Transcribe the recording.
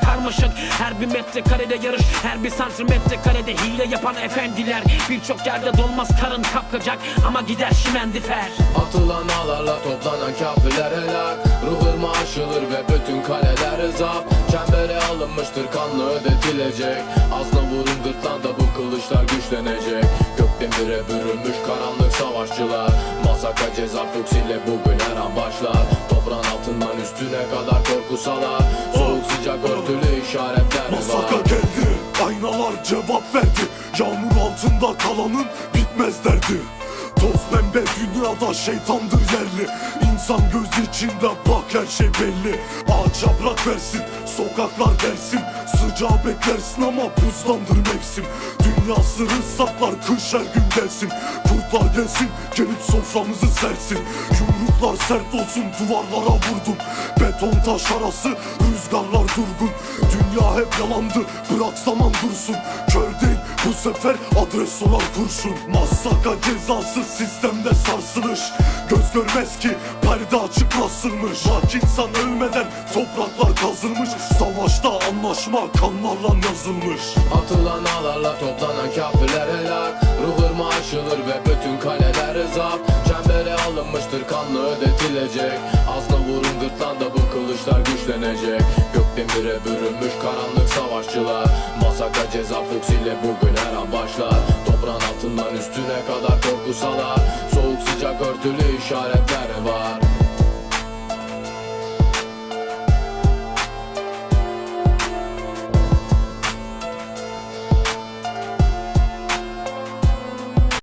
karmaşık Her bir metrekarede yarış her bir santimetre karede hile yapan efendiler. Birçok yerde dolmaz karın kapkacak ama gider şimendifer Atılan ağlarla toplanan kafirler helak. Ruh aşılır ve bütün kaleler zap Çembere alınmıştır kanlı ödetilecek. Azna vurun gırtlanda bu kılıçlar güçlenecek. Gökdemire bürünmüş karanlık savaşçılar. Masaka ceza fuks ile bugün her an başlar. Toprağın altından üstüne kadar korku salar. Soğuk sıcak işaretler Masaka geldi, aynalar cevap verdi. Yağmur altında kalanın bitmez derdi. Toz pembe dünyada şeytandır yerli. İnsan göz içinde bak her şey belli. Ağaç yaprak versin, sokaklar dersin Sıcağı beklersin ama buzdandır mevsim. Dünya sırrı saklar kış her gün gelsin. Kurtlar gelsin gelip soframızı sersin Yumruklar sert olsun duvarlara vurdum. Beton taş arası rüzgarlar durgun. Dünya hep yalandı bırak zaman dursun. Kör değil bu sefer adres sorar kurşun. Masaka cezası sistemde sarsılış. Göz görmez ki perde açık basılmış Bak insan ölmeden topraklar kazılmış. Savaşta anlaşma kanlarla yazılmış. Atılan ağlarla toplanan kafirler helak Ruh ırmağı ve bütün kaleler zap Çembere alınmıştır kanlı ödetilecek. Azna vurun gırtlanda bu kılıçlar güçlenecek. Gökdemire bürünmüş karanlık savaşçılar. Masaka ceza fuks ile bugün her an başlar. Toprağın altından üstüne kadar korku salar Soğuk sıcak örtülü işaret